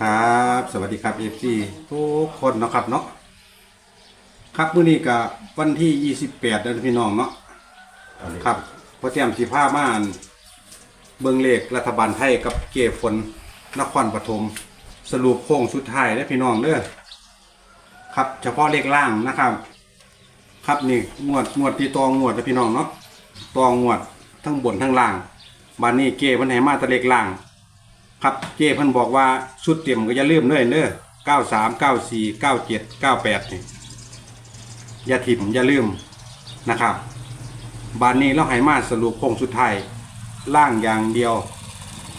ครับ สวัสดีครับเอฟซีทุกคนเนาะครับเนาะครับมื้อนี้ก็วันที่ 28เดือนพี่น้องเนาะครับพอเตรียมสิพามานเบิงเลขรัฐบาลไทยกับเกฝนนครปฐมสรุปโค้งสุดท้ายเด้พี่น้องเด้อครับ เฉพาะเลขล่างนะครับ ครับนี่งวดงวดที่ตองงวดนะพี่น้องเนาะตองงวดทั้งบนทั้งล่างบานนี้เก้เพิ่นให้มาแตะเลขล่าง ครับเจ้เพิ่นบอกว่าชุดเต็มก็อย่าลืมเด้อเด้อเก้าสามเก้าสี่เก้าเจ็ดเก้าแปดนี่อย่าถิ่มอย่าลืมนะครับ บานนี้เราให้มาสรุปโค้งสุดท้ายล่างอย่างเดียว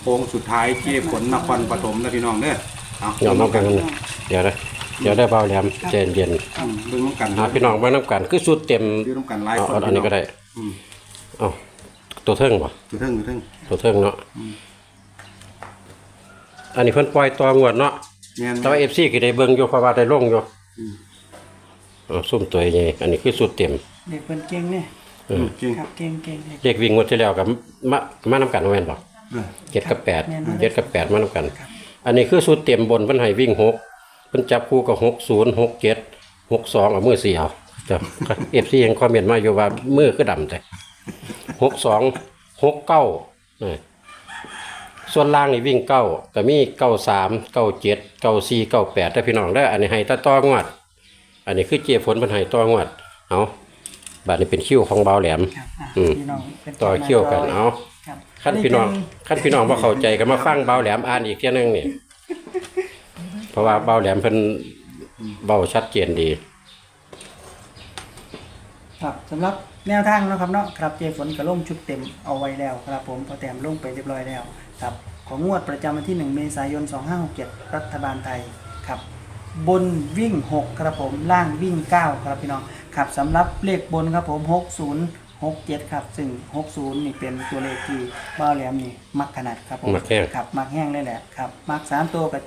โค้งสุดท้ายเจ้ผลนครปฐมนะพี่น้องเด้อเอาเดี๋ยวน้องกันนะเดี๋ยวได้เดี๋ยวได้เบาแหลมเจนเย็นอืมเบิ่งน้ำกันหาพี่น้องเบิ่งน้ำกันคือสุดเต็มดูน้ำกันหลายเอาคนเอาอันนี้ก็ได้อืมเอาตัวเทิงบ่อยู่เทิงอยู่เทิงตัวเทิงเนาะ อันนี้เพิ่นปล่อยตัวงวดเนาะแม่นแต่ว่า FC ก็ได้เบิ่งอยู่เพราะว่าได้ลงอยู่เอาซุ่มตัวใหญ่อันนี้คือสุดเต็มเด็กเป็นเก่งเนี่ยเออจริงครับเก่งเก่งเด็กเลขวิ่งงวดที่แล้วกับมามานํกันว่าแม่นบ่เออเจ็ดกับแปดแม่นบ่เจ็ดกับแปดมานํกันครับอันนี้คือสุดเต็มบนเพิ่นให้วิ่งหกเพิ่นจับคู่กับหกศูนย์หกเจ็ดหกสองเอามือเสียวจ้ะ FC ยังคอมเมนต์มาอยู่ว่ามือคือดำแต่หกสองหกเก้า ส่วนล่างนี่วิ่งเก้าก็มีเก้าสามเก้าเจ็ดเก้าสี่เก้าแปดแต่พี่น้องได้ออันนี้ให้ตาต้องวด อันนี้คือเจี๊ยฝนมันให้ต้องวดเอาบัดนี้เป็นคิ้วของเบาแหลม ครับอะอืม พี่น้องเป็นต่อคิ้วกันเอาครับขั้นพี่น้องขั้นพี่น้องว่าเข้าใจก็มาฟังเบาแหลมอ่านอีกเที่ยนึงนี่เพราะว่าเบาแหลมเพิ่นเบาชัดเจนดี ครับสำหรับ แนวทางเนาะครับเนาะครับเจฝนกระล่มชุดเต็มเอาไว้แล้วครับผมพอแต้มลงไปเรียบร้อยแล้วครับของงวดประจำวันที่ 1 เมษายน 2567 รัฐบาลไทยครับบนวิ่ง 6 ครับผมล่างวิ่ง 9 ครับพี่น้องครับสำหรับเลขบนครับผม 60 67 ครับ ซึ่ง 60 นี่เป็นตัวเลขที่บ้าวแหลมนี่มักขนาดครับผมมักแห้งครับมักแห้งเลยแหละครับมัก 3 ตัวกับ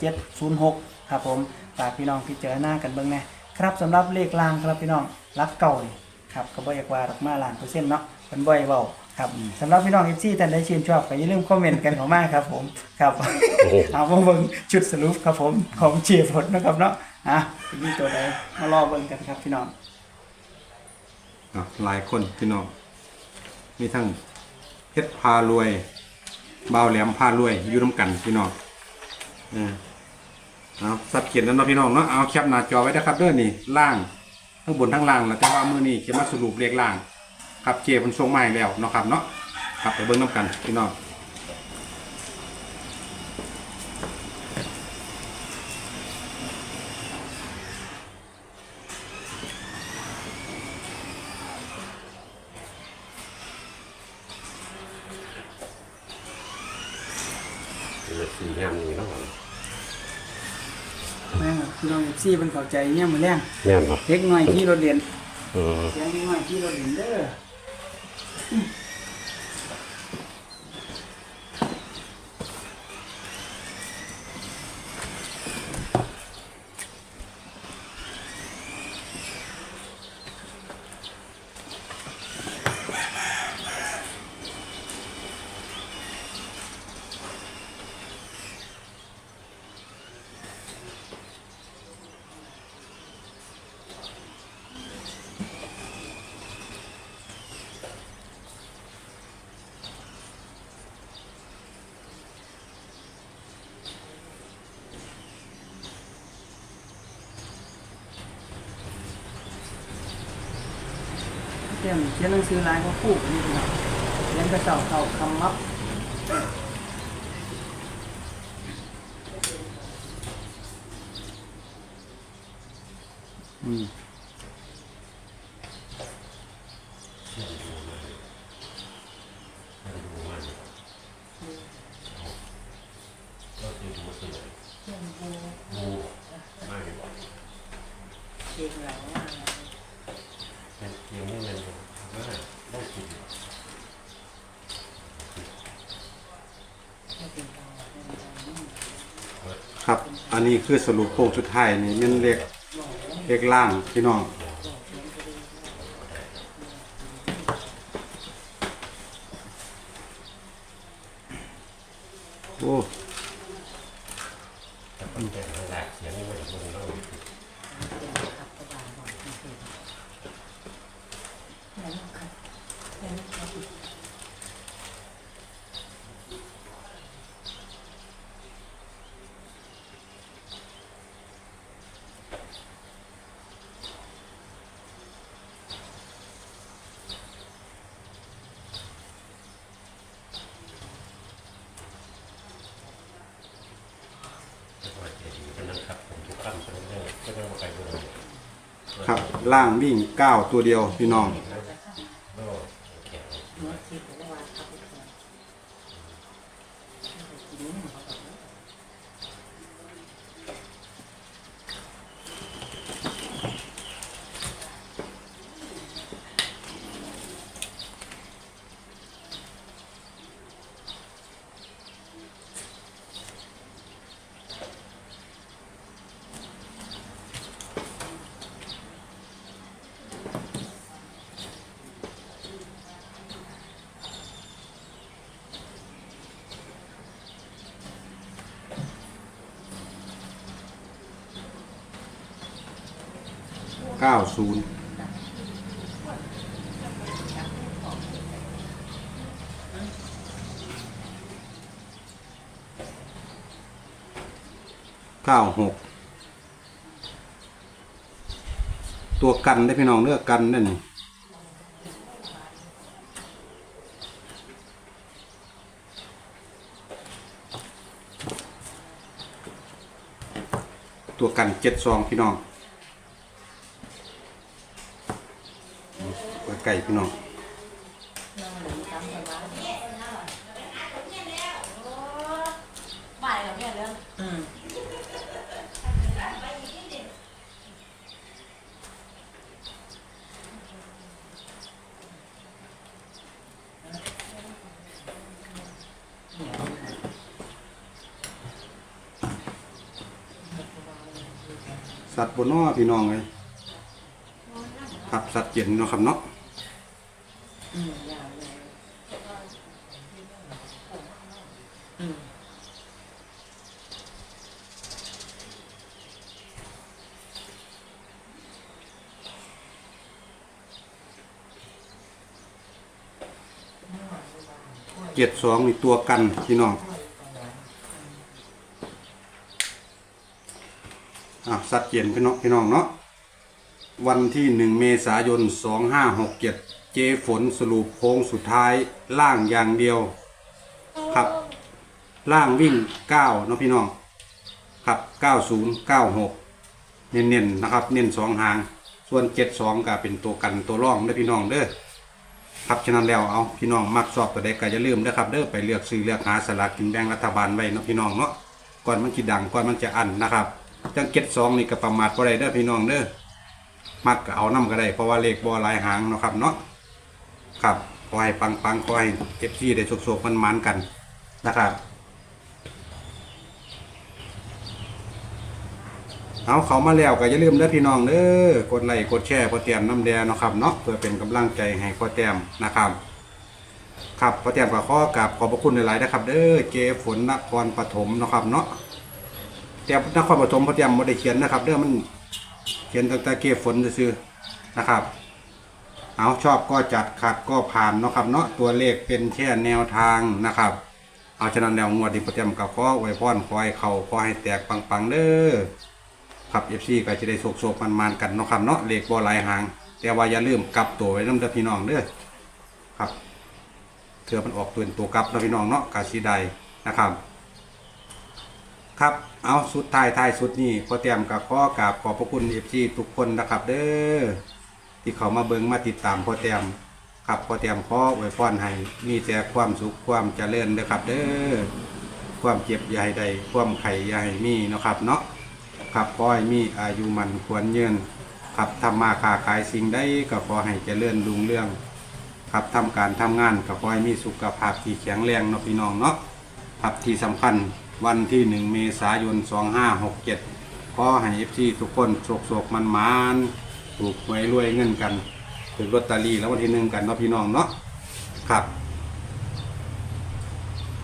706 ครับผมฝากพี่น้องพิจารณากันเบิ่งนะครับสำหรับเลขล่างครับพี่น้องรักเก่านี่ ครับก็บ่อยากว่าดอกมาล้านเปอร์เซ็นต์เนาะเป็นบ่อยเว้าครับสำหรับพี่น้อง FC ท่านใดชื่นชอบก็อย่าลืมคอมเมนต์กันเข้ามาครับผมครับเอามาเบิ่งชุดสรุปครับผมของเชียร์ผลนะครับเนาะอะมีตัวใดมารอเบิ่งกันครับพี่น้องอะหลายคนพี่น้องมีทั้งเพชรพารวยบ่าวแหลมพารวยอยู่น้ำกันพี่น้องเออเอาสับเขียนแล้วเนาะพี่น้องเนาะเอาแคปหน้าจอไว้นะครับเด้อนี่ล่าง ทั้งบนทั้งล่างแล้วแต่ว่ามือนี้เขียนมาสรุปเลขล่าง ครับเจมันส่งให้แล้วเนาะครับเนาะครับไปเบิ่งน้ำกันพี่น้องสี่ห้ามนี่เนาะแม่งพี่น้อง FC เพิ่นเข้าใจเนี่ยมื้อแรงแม่นบ่เด็กน้อยที่รถเรียนเออเสียงเด็กน้อยที่รถเรียนเด้อ เตรียมเขียนหนังสือลายก็คู่กันนี่พี่น้องเขียนกระเจ้าเขาคำมับอืม ครับ อันนี้คือสรุปโค้งสุดท้ายนี่มันเลขเลขล่างพี่น้องโอ้ ครับล่างวิ่งเก้าตัวเดียวพี่น้อง เก้าศูนย์เก้าหกตัวกันได้พี่น้องเลือกกันนั่นนี่ตัวกันเจ็ดซองพี่น้อง ไก่พี่น้องบ่ายกับเนี่ยเรื่องสัตว์บนนอพี่น้องเลย ครับสัตว์เย็นเนาะครับเนาะเจ็ดสองนี่ตัวกันพี่น้องอะสัตว์เย็นพี่น้องพี่น้องเนาะ วันที่หนึ่งเมษายนสองห้าหกเจ็ดเจฝนสรุปโค้งสุดท้ายล่างอย่างเดียว ครับ ล่างวิ่งเก้าเนาะพี่น้อง ครับเก้าศูนย์เก้าหกเน้นๆนะครับ เน้นสองหาง ส่วนเจ็ดสองก็เป็นตัวกันตัวร่องเด้อพี่น้องเด้อครับฉะนั้นแล้วเอาพี่น้องมักสอบตัวใดก็อย่าลืมเด้ครับเด้อไปเลือกซื้อเลือกหาสลากกินแบ่งรัฐบาลไว้นะพี่น้องเนาะก่อนมันจะดังก่อนมันจะอันนะครับจังเก็ตสองนี่ก็ประมาทบ่ได้เด้อพี่น้องเด้อ มักก็เอาน้ำก็ได้เพราะว่าเลขบ่หลายหางเนาะครับเนาะครับขอให้ปังปังๆขอให้เอฟซีได้โศกๆมันมันกันนะครับ เอาเขามาแล้วก็อย่าลืมเด้อพี่น้องเด้อกดไลค์กดแชร์พอเตรียมน้ำแดงเนาะครับเนาะเพื่อเป็นกำลังใจให้พอเตรียมนะครับครับพอเตรียมก็ขอกราบขอบพระคุณหลายๆนะครับ เด้อเจฝนนครปฐมเนาะครับเนาะแต่นครปฐมพระเตรียมม่ได้เขียนนะครับเรื่อมัน ขียนตั้งแต่เก็บฝนซื่อนะครับ เอาชอบก็จัดขัดก็ผ่านเนาะครับเนาะตัวเลขเป็นแค่แนวทางนะครับ เอาฉนั้นแนวงวดที่พระเตรียมกับขอไว้พรขอให้เขาขอให้แตกปังๆเด้อครับเอฟซีก็จะได้โศกๆมันๆกันเนาะครับเนาะเลขบ่หลายหาง แต่ว่าอย่าลืมกลับตัวไว้น้ำเด้อพี่น้องเด้อครับเถื่อมันออกตัวเป็นตัวกลับนะพี่น้องเนาะกาสีใดนะครับ ครับ เอาสุดท้ายท้ายสุดนี่พอเตรียมกับข้อกราบขอบพระคุณเอฟซีทุกคนนะครับ เด้อที่เขามาเบิงมาติดตามพอเตรียมครับพอเตรียมขอไว้พรให้มีแต่ความสุขความเจริญเด้อครับ เด้อความเจ็บอย่าให้ใดความไข่อย่าให้มีนะครับ เนาะครับขอให้มีอายุมันควรยืนครับทำมาค้าขายสิ่งใดก็ขอให้เจริญรุ่งเรือง ครับทำการทำงานก็ขอให้มีสุขภาพที่แข็งแรงเนาะพี่น้องเนาะครับที่สำคัญ วันที่หนึ่งเมษายน 2567 ขอให้เอฟซีทุกคนโศกโศกมันมานถูกหวยรวยเงินกันถึงลอตเตอรี่แล้ววันที่หนึ่งกันเนาะพี่น้องเนาะครับ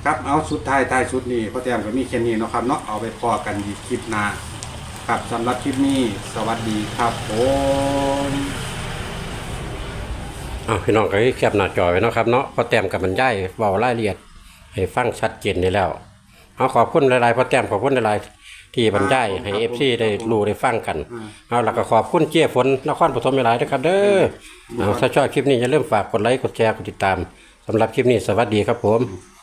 ครับเอาสุดท้ายท้ายสุดนี่พ่อแต้มก็มีแค่นี้เนาะครับเนาะเอาไปพอกันอีกคลิปหน้าครับสำหรับคลิปนี้สวัสดีครับผมอ้าพี่น้องก็แคปหน้าจอไว้เนาะครับเนาะพอแต้มกับมันย่ายเว้ารายละเอียด ให้ฟังชัดเจนได้แล้ว เอาขอบคุณหลายๆพอแต้มขอบคุณหลายๆที่บรรยายให้เอฟซีได้รู้ได้ฟังกันเอาแล้วก็ขอบคุณเจ้ฝนนครปฐมหลายๆด้วยครับ เด้อเอาถ้าชอบคลิปนี้อย่าลืมฝากกดไลค์กดแชร์กดติดตามสำหรับคลิปนี้สวัสดีครับผมค